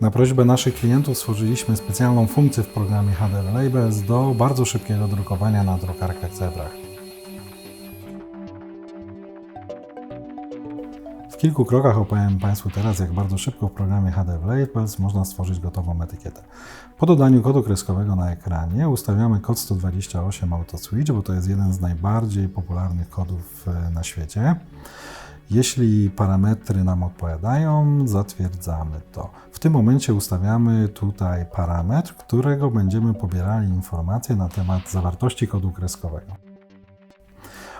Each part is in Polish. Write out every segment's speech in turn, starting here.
Na prośbę naszych klientów stworzyliśmy specjalną funkcję w programie HD Labels do bardzo szybkiego drukowania na drukarkach Zebrach. W kilku krokach opowiem Państwu teraz, jak bardzo szybko w programie HD Labels można stworzyć gotową etykietę. Po dodaniu kodu kreskowego na ekranie ustawiamy kod 128 Auto Switch, bo to jest jeden z najbardziej popularnych kodów e, na świecie. Jeśli parametry nam odpowiadają, zatwierdzamy to. W tym momencie ustawiamy tutaj parametr, którego będziemy pobierali informacje na temat zawartości kodu kreskowego.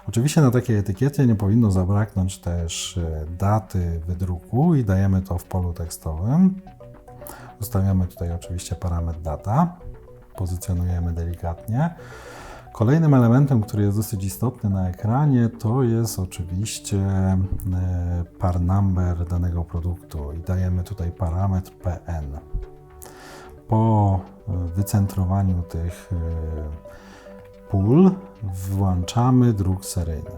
Oczywiście na takiej etykiecie nie powinno zabraknąć też e, daty wydruku i dajemy to w polu tekstowym. Ustawiamy tutaj oczywiście parametr data, pozycjonujemy delikatnie. Kolejnym elementem, który jest dosyć istotny na ekranie, to jest oczywiście e, par number danego produktu i dajemy tutaj parametr PN. Po e, wycentrowaniu tych e, pól włączamy druk seryjny.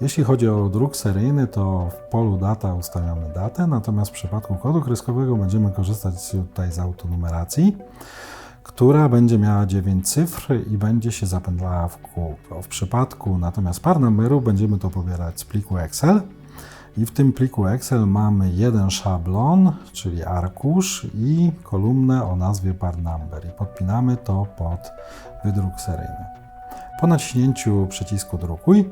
Jeśli chodzi o druk seryjny, to w polu data ustawiamy datę, natomiast w przypadku kodu kreskowego będziemy korzystać tutaj z autonumeracji która będzie miała 9 cyfr i będzie się zapętlała w kółko. W przypadku natomiast par numeru będziemy to pobierać z pliku Excel i w tym pliku Excel mamy jeden szablon, czyli arkusz i kolumnę o nazwie par number i podpinamy to pod wydruk seryjny. Po naciśnięciu przycisku drukuj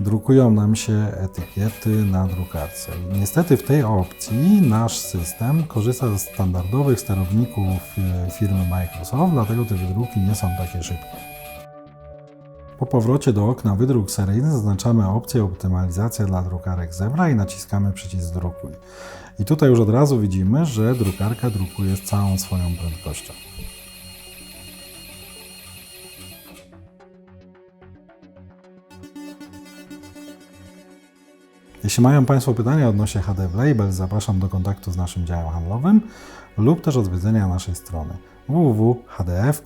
drukują nam się etykiety na drukarce. Niestety w tej opcji nasz system korzysta ze standardowych sterowników e, firmy Microsoft, dlatego te wydruki nie są takie szybkie. Po powrocie do okna wydruk seryjny zaznaczamy opcję optymalizacja dla drukarek Zebra i naciskamy przycisk drukuj. I tutaj już od razu widzimy, że drukarka drukuje z całą swoją prędkością. Jeśli mają Państwo pytania odnośnie HD w Label, zapraszam do kontaktu z naszym działem handlowym lub też odwiedzenia naszej strony www.hdf.com.pl